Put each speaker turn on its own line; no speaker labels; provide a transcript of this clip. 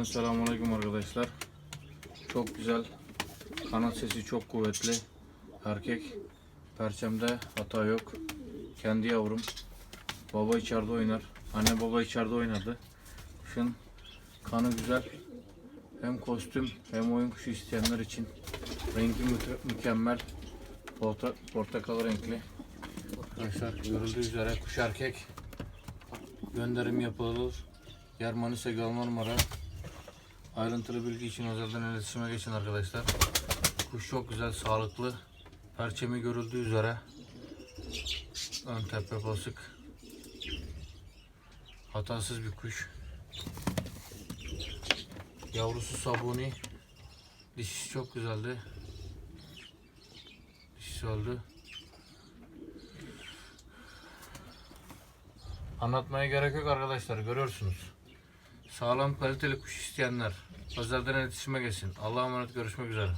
Selamünaleyküm arkadaşlar. Çok güzel. Kanat sesi çok kuvvetli. Erkek. Perçemde hata yok. Kendi yavrum. Baba içeride oynar. Anne baba içeride oynadı. Kuşun kanı güzel. Hem kostüm hem oyun kuşu isteyenler için. Rengi mü- mükemmel. Porta, portakal renkli. Arkadaşlar görüldüğü üzere kuş erkek. Gönderim yapılır. Yer Manisa Galma numara. Ayrıntılı bilgi için özelden iletişime geçin arkadaşlar. Kuş çok güzel, sağlıklı. Perçemi görüldüğü üzere. Ön tepe basık. Hatasız bir kuş. Yavrusu sabuni. Dişisi çok güzeldi. Dişisi öldü. Anlatmaya gerek yok arkadaşlar görüyorsunuz. Sağlam kaliteli kuş isteyenler özelden iletişime geçsin. Allah'a emanet görüşmek üzere.